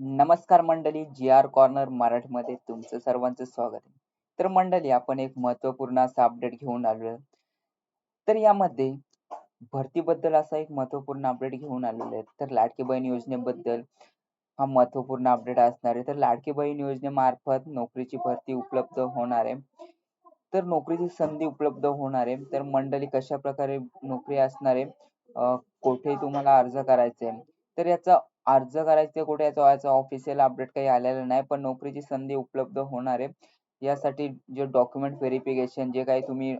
नमस्कार मंडळी जी R corner मराठीमध्ये तुमचं सर्वांचं स्वागत आहे. तर मंडळी आपण एक महत्त्वपूर्ण असा अपडेट घेऊन आलो तर यामध्ये भरतीबद्दल असा एक महत्त्वपूर्ण अपडेट घेऊन आलेलो आहे. तर लाडकी बहीण योजनेबद्दल हा महत्त्वपूर्ण अपडेट असणार आहे. तर लाडकी बहीण योजनेमार्फत नोकरीची भरती उपलब्ध होणार आहे. तर नोकरीची संधी उपलब्ध होणार आहे. तर मंडळी कशा प्रकारे नोकरी असणार आहे? कुठे तुम्हाला अर्ज करायचा आहे. तर याचा अर्ज करायचे कुठे याचा? याचा ऑफिशियल अपडेट काही आलेलं नाही पण नोकरीची संधी उपलब्ध होणार आहे. यासाठी जे डॉक्युमेंट व्हेरिफिकेशन जे काही तुम्ही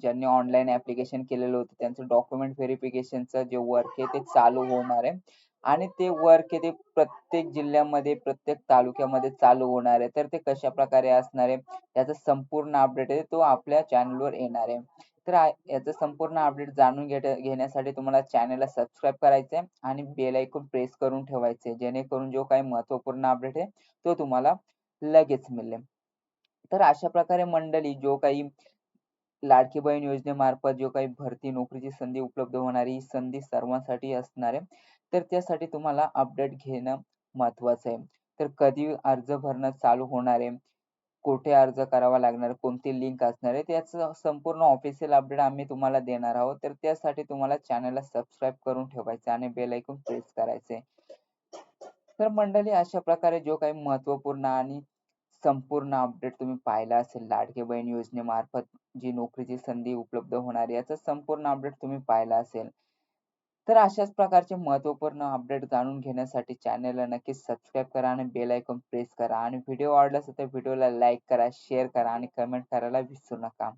ज्यांनी ऑनलाईन ऍप्लिकेशन केलेलं होतं त्यांचं डॉक्युमेंट व्हेरिफिकेशनचं जे वर्क आहे ते चालू होणार आहे. आणि ते वर्क आहे ते प्रत्येक जिल्ह्यामध्ये प्रत्येक तालुक्यामध्ये चालू होणार आहे. तर ते कशा प्रकारे असणार आहे याचा संपूर्ण अपडेट आहे तो आपल्या चॅनलवर येणार आहे. तर याचं संपूर्ण अपडेट जाणून घेण्यासाठी तुम्हाला चॅनलला सबस्क्राईब करायचं आहे आणि बेल ऐकून प्रेस करून ठेवायचे जेणेकरून जो काही महत्त्वपूर्ण अपडेट आहे तो तुम्हाला लगेच मिळेल. तर अशा प्रकारे मंडळी जो काही लाडकी बहीण योजनेमार्फत जो काही भरती नोकरीची संधी उपलब्ध होणारी ही संधी सर्वांसाठी असणार आहे. तर त्यासाठी तुम्हाला अपडेट घेणं महत्वाचं आहे. तर कधी अर्ज भरणं चालू होणार आहे? कुठे अर्ज करावा लागणार कोणती लिंक असणार आहे त्याचं संपूर्ण ऑफिशियल अपडेट आम्ही तुम्हाला देणार आहोत. तर त्यासाठी तुम्हाला चॅनलला सबस्क्राईब करून ठेवायचं आणि बेल ऐकून प्रेस करायचे तर मंडळी अशा प्रकारे जो काही महत्त्वपूर्ण आणि संपूर्ण अपडेट तुम्ही पाहिला असेल लाडके बहीण योजनेमार्फत जी नोकरीची संधी उपलब्ध होणार याचा संपूर्ण अपडेट तुम्ही पाहिला असेल. तर अशाच प्रकारचे महत्त्वपूर्ण अपडेट जाणून घेण्यासाठी चॅनलला नक्कीच सबस्क्राईब करा आणि बेल आयकॉन प्रेस करा. आणि व्हिडिओ आवडला असेल तर व्हिडिओला लाईक करा शेअर करा आणि कमेंट करायला विसरू नका.